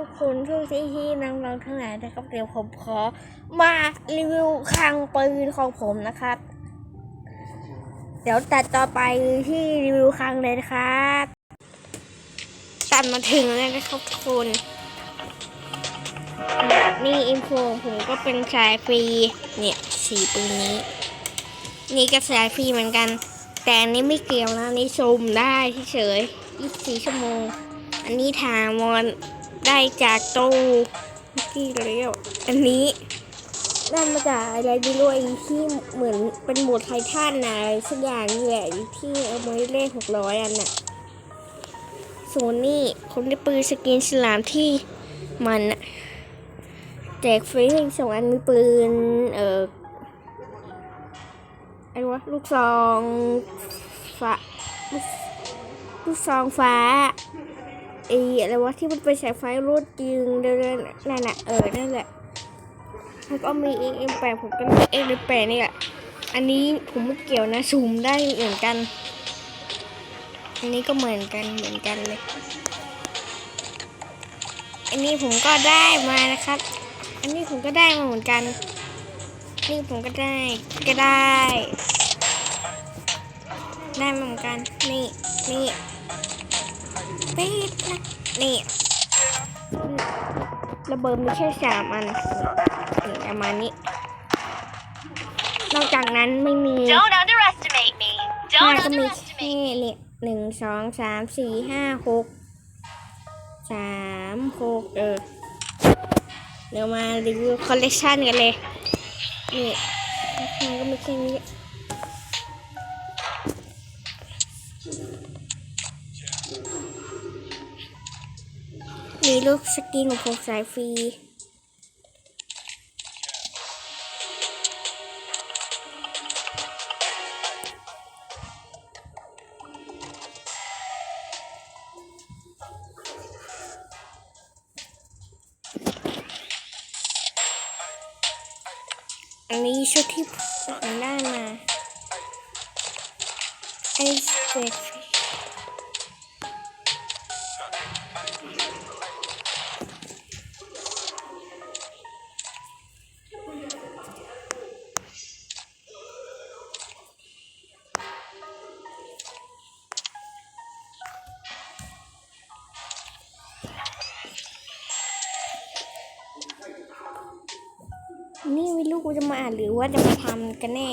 ทุกคนทุกที่ที่น้องๆทั้งหลายนะครับเดี๋ยวผมขอมารีวิวคลังปืนของผมนะครับ เดี๋ยวตัดต่อไปที่รีวิวคลังเลยนะครับตัดมาถึงแล้วนะครับทุกคนนี่อินโฟผมก็เป็นสายฟรีเนี่ยสีปืนนี้ นี่ก็สายฟรีเหมือนกัน แต่อันนี้ไม่เกี่ยวนะนนี้ชมได้เฉย24ชั่วโมง อันนี้ทามอน ได้จากตู้เมื่อกี้แล้วอันนี้ได้มาจากอะไรไม่รู้ไอ้ที่เหมือนเป็นหมดไททันนะอะไรสักอย่างนี่แหละที่เอามาเลขหกร้อยอันน่ะส่วนนี่ผมได้ปืนสกินฉลามที่มันแจกฟรีสองอันมีปืน เอ่อไอ้วะลูกซองฟ้าลูกซองฟ้า ไอ้อะไรวะที่มันเป็นสายไฟรูดยิงเดินนั่นแหละเออนั่นแหละแล้วก็มีเอ็มแปดผมก็มีเอ็มแปดนี่แหละอันนี้ผมไม่เกี่ยวนะซูมได้เหมือนกัน อันนี้ก็เหมือนกันเหมือนกันเลย อันนี้ผมก็ได้มานะครับ อันนี้ผมก็ได้มาเหมือนกัน นี่ผมก็ได้ก็ได้ ได้มาเหมือนกัน นี่นี่ ปิดนะนี่ระเบิดมีแค่สามอันนี่ประมาณนี้ นอกจากนั้นไม่มี Don't underestimate me. น่า Don't ก็มี underestimate แค่เนี่ยหนึ่งสองสามสี่ห้าหกสามหกเออเดี๋ยวมารีวิวคอลเลกชันกันเลย นี่มันก็มีแค่นี้ มีลูกสกินของผมสายฟรีอันนี้ชุดที่ผมได้มาไอสเปก นี่ไม่รู้กูจะมาอ่านหรือว่าจะมาทำกันแน่